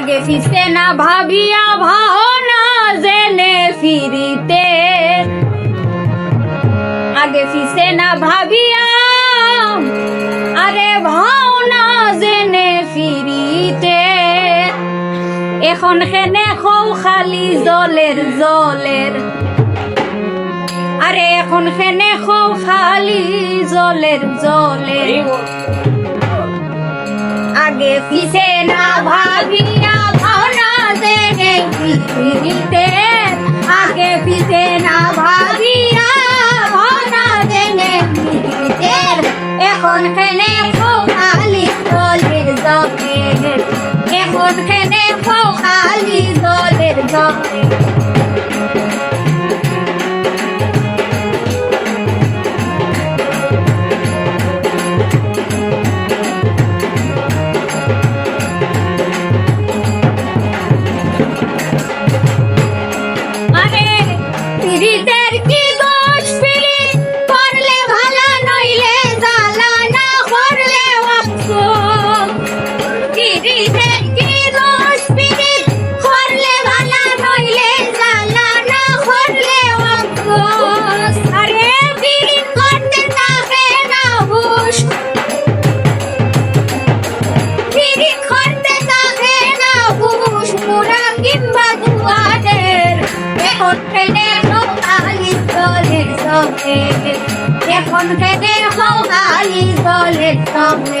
আগে ফিসে না ভাবিয়া ভাওনা জেনে ফিরিতে। আগে ফিসে না ভাবিয়া, আরে ভাওনা জেনে ফিরিতে। এখন খেনে খৌ খালি জলের জলের। আরে এখন খেনে খৌ খালি জলের জলের। আগে পিছে না ভাবিয়া ভাওনা দেনে ফিরিতে আগে পিছে না ভাবিয়া ভাওনা দেনে ফিরিতে এখন খেনে খালি চলে জলের এখন খেনে খালি পিরিতের কি দোষ পিরিত করলে ভালো নইলে জ্বালা করলে অপসোস পিরিতের এখন খেলে খালি জলের সঙ্গে?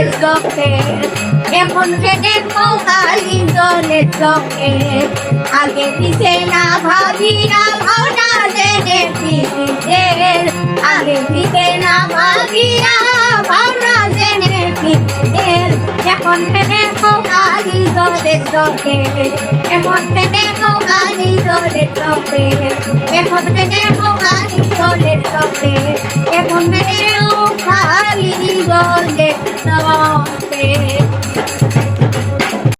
জলের চোখে এখন কেনে খালি জলের চোখে আগে পিছে না ভাবিয়া ভাওনা জেনে ফিরিতের আগে পিছে না ভাবিয়া ভাওনা জেনে ফিরিতের এখন কেনে খালি জলের চোখে এখন কেনে খালি জলের চোখে এখন কেনে খালি জলের চোখে এখন কেনে খালি জলের চোখে